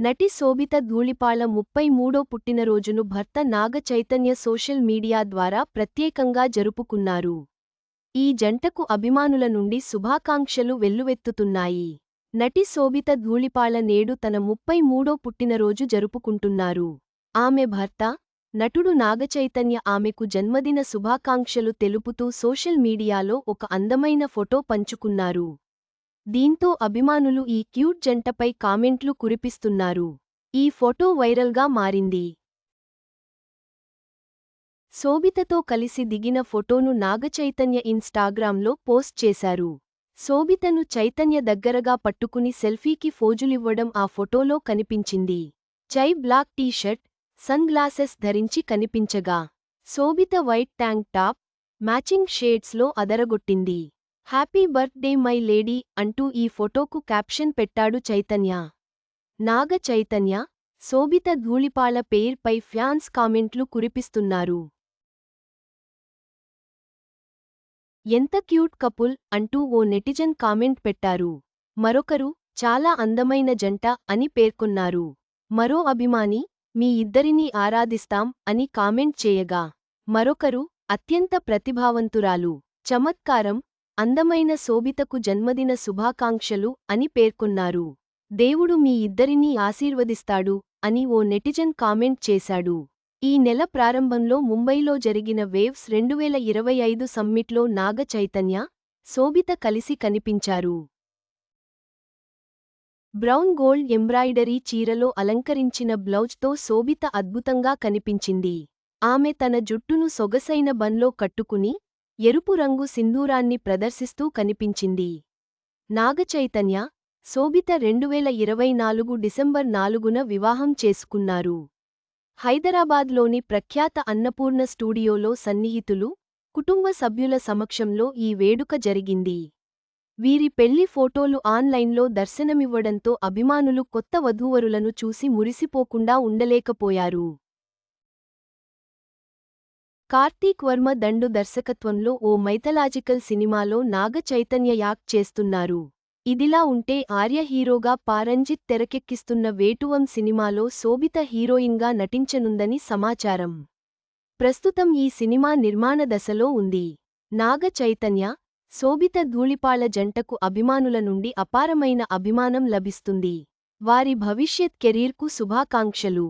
నటి శోభిత ధూళిపాళ ముప్పై మూడో పుట్టినరోజును భర్త నాగ చైతన్య సోషల్ మీడియా ద్వారా ప్రత్యేకంగా జరుపుకున్నారు. ఈ జంటకు అభిమానుల నుండి శుభాకాంక్షలు వెల్లువెత్తుతున్నాయి. నటి శోభిత ధూళిపాళ నేడు తన ముప్పై మూడో పుట్టినరోజు జరుపుకుంటున్నారు. ఆమె భర్త నటుడు నాగచైతన్య ఆమెకు జన్మదిన శుభాకాంక్షలు తెలుపుతూ సోషల్ మీడియాలో ఒక అందమైన ఫోటో పంచుకున్నారు. దీంతో అభిమానులు ఈ క్యూట్ జంటపై కామెంట్లు కురిపిస్తున్నారు. ఈ ఫోటో వైరల్గా మారింది. శోభితతో కలిసి దిగిన ఫోటోను నాగచైతన్య ఇన్స్టాగ్రామ్లో పోస్ట్ చేశారు. శోభితను చైతన్య దగ్గరగా పట్టుకుని సెల్ఫీకి ఫోజులివ్వడం ఆ ఫోటోలో కనిపించింది. చై బ్లాక్ టీషర్ట్ సన్ గ్లాసెస్ ధరించి కనిపించగా Sobhita white tank top matching షేడ్స్లో అదరగొట్టింది. హ్యాపీ బర్త్డే మై లేడీ అంటూ ఈ ఫోటోకు క్యాప్షన్ పెట్టాడు చైతన్య. నాగ చైతన్య శోభిత ధూళిపాల పేర్పై ఫ్యాన్స్ కామెంట్లు కురిపిస్తున్నారు. ఎంత క్యూట్ కపుల్ అంటూ ఓ నెటిజన్ కామెంట్ పెట్టారు. మరొకరు చాలా అందమైన జంట అని పేర్కొన్నారు. మరో అభిమాని మీ ఇద్దరినీ ఆరాధిస్తాం అని కామెంట్ చేయగా మరొకరు అత్యంత ప్రతిభావంతురాలు చమత్కారం అందమైన శోభితకు జన్మదిన శుభాకాంక్షలు అని పేర్కొన్నారు. దేవుడు మీ ఇద్దరినీ ఆశీర్వదిస్తాడు అని ఓ నెటిజన్ కామెంట్ చేశాడు. ఈ నెల ప్రారంభంలో ముంబైలో జరిగిన వేవ్స్ రెండువేల ఇరవై ఐదు సమ్మిట్లో నాగ చైతన్య శోభిత కలిసి కనిపించారు. బ్రౌన్ గోల్డ్ ఎంబ్రాయిడరీ చీరలో అలంకరించిన బ్లౌజ్తో శోభిత అద్భుతంగా కనిపించింది. ఆమె తన జుట్టును సొగసైన బన్లో కట్టుకుని ఎరుపు రంగు సింధూరాన్ని ప్రదర్శిస్తూ కనిపించింది. నాగచైతన్య శోభిత రెండువేల ఇరవై నాలుగు డిసెంబర్ నాలుగున వివాహం చేసుకున్నారు. హైదరాబాద్లోని ప్రఖ్యాత అన్నపూర్ణ స్టూడియోలో సన్నిహితులు కుటుంబ సభ్యుల సమక్షంలో ఈ వేడుక జరిగింది. వీరి పెళ్ళి ఫోటోలు ఆన్లైన్లో దర్శనమివ్వడంతో అభిమానులు కొత్త వధూవరులను చూసి మురిసిపోకుండా ఉండలేకపోయారు. కార్తీక్ వర్మ దండు దర్శకత్వంలో ఓ మైథలాజికల్ సినిమాలో నాగ చైతన్య యాక్ట్ చేస్తున్నారు. ఇదిలా ఉంటే ఆర్య హీరోగా పారంజిత్ తెరకెక్కిస్తున్న వేటువం సినిమాలో శోభిత హీరోయిన్గా నటించనుందని సమాచారం. ప్రస్తుతం ఈ సినిమా నిర్మాణ దశలో ఉంది. నాగ చైతన్య శోభిత ధూళిపాళ జంటకు అభిమానుల నుండి అపారమైన అభిమానం లభిస్తుంది. వారి భవిష్యత్ కెరీర్కు శుభాకాంక్షలు.